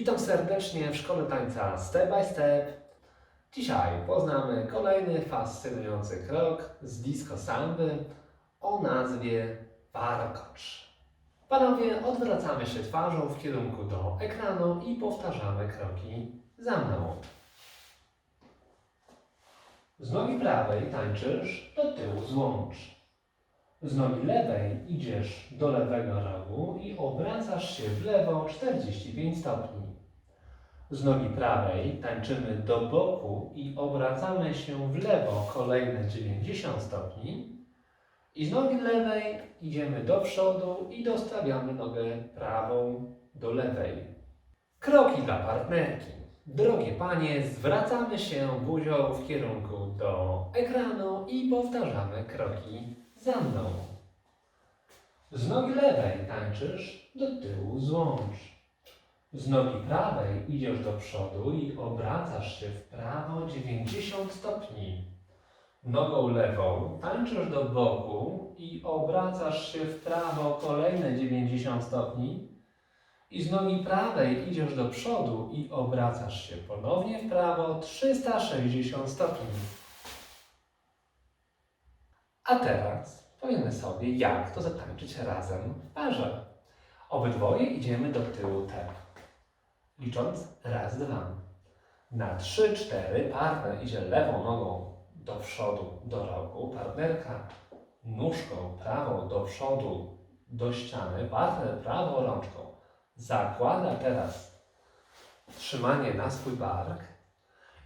Witam serdecznie w Szkole Tańca Step by Step. Dzisiaj poznamy kolejny fascynujący krok z disco samby o nazwie warkocz. Panowie, odwracamy się twarzą w kierunku do ekranu i powtarzamy kroki za mną. Z nogi prawej tańczysz, do tyłu złącz. Z nogi lewej idziesz do lewego rogu i obracasz się w lewo 45 stopni. Z nogi prawej tańczymy do boku i obracamy się w lewo kolejne 90 stopni. I z nogi lewej idziemy do przodu i dostawiamy nogę prawą do lewej. Kroki dla partnerki. Drogie panie, zwracamy się buzią w kierunku do ekranu i powtarzamy kroki za mną. Z nogi lewej tańczysz, do tyłu złącz. Z nogi prawej idziesz do przodu i obracasz się w prawo 90 stopni. Nogą lewą tańczysz do boku i obracasz się w prawo kolejne 90 stopni. I z nogi prawej idziesz do przodu i obracasz się ponownie w prawo 360 stopni. A teraz powiemy sobie, jak to zatańczyć razem w parze. Obydwoje idziemy do tyłu T. Licząc raz, dwa. Na trzy, cztery partner idzie lewą nogą do przodu, do rogu. Partnerka nóżką prawą do przodu, do ściany. Partner prawą rączką zakłada teraz trzymanie na swój bark.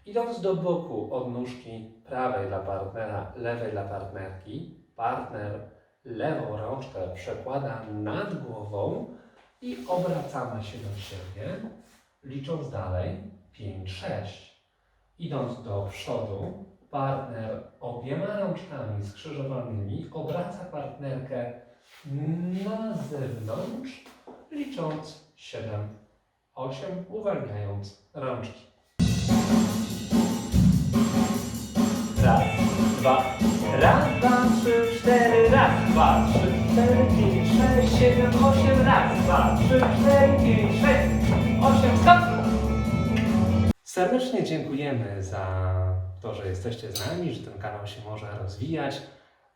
Idąc do boku od nóżki prawej dla partnera, lewej dla partnerki, partner lewą rączkę przekłada nad głową i obracamy się do siebie, licząc dalej 5, 6. Idąc do przodu, partner obiema rączkami skrzyżowanymi obraca partnerkę na zewnątrz, licząc 7, 8, uwalniając rączki. Dwa, raz, dwa, trzy, cztery, raz, dwa, trzy, cztery, pięć, sześć, siedem, osiem, raz, dwa, trzy, cztery, pięć, sześć, osiem, stop! Serdecznie dziękujemy za to, że jesteście z nami, że ten kanał się może rozwijać.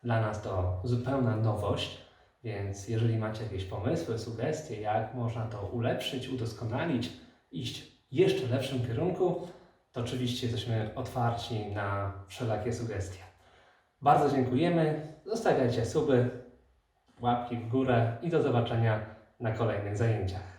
Dla nas to zupełna nowość, więc jeżeli macie jakieś pomysły, sugestie, jak można to ulepszyć, udoskonalić, iść jeszcze lepszym kierunku, to oczywiście jesteśmy otwarci na wszelakie sugestie. Bardzo dziękujemy. Zostawiajcie suby, łapki w górę i do zobaczenia na kolejnych zajęciach.